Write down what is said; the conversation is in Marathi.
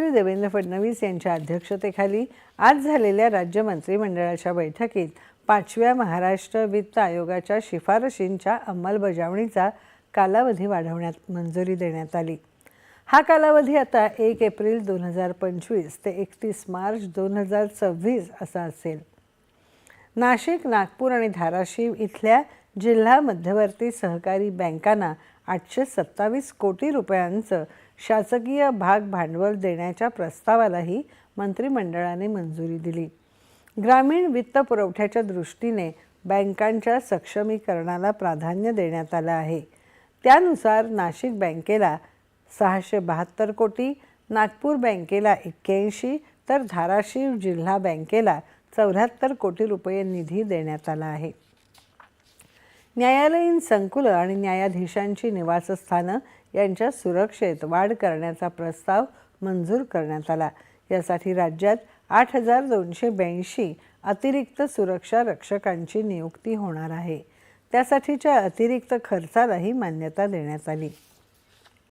मुख्यमंत्री देवेंद्र फडणवीस यांच्या अध्यक्षतेखाली आज झालेल्या राज्य मंत्रिमंडळाच्या बैठकीत पाचव्या महाराष्ट्र वित्त आयोगाच्या शिफारशींच्या अंमलबजावणीचा कालावधी वाढवण्यात मंजुरी देण्यात आली. हा कालावधी आता एक एप्रिल दोन हजार पंचवीस ते एकतीस मार्च दोन हजार सव्वीस असा असेल. नाशिक नागपूर आणि धाराशिव इथल्या जिल्हा मध्यवर्ती सहकारी बँकांना आठशे सत्तावीस कोटी रुपयांचं शासकीय भाग भांडवल देण्याच्या प्रस्तावालाही मंत्रिमंडळाने मंजुरी दिली. ग्रामीण वित्त पुरवठ्याच्या दृष्टीने बँकांच्या सक्षमीकरणाला प्राधान्य देण्यात आलं आहे. त्यानुसार नाशिक बँकेला सहाशे बहात्तर कोटी नागपूर बँकेला एक्क्याऐंशी तर धाराशिव जिल्हा बँकेला चौऱ्याहत्तर कोटी रुपये निधी देण्यात आला आहे. न्यायालयीन संकुलं आणि न्यायाधीशांची निवासस्थानं यांच्या सुरक्षेत वाढ करण्याचा प्रस्ताव मंजूर करण्यात आला. यासाठी राज्यात आठ हजार दोनशे ब्याऐंशी अतिरिक्त सुरक्षा रक्षकांची नियुक्ती होणार आहे. त्यासाठीच्या अतिरिक्त खर्चालाही मान्यता देण्यात आली.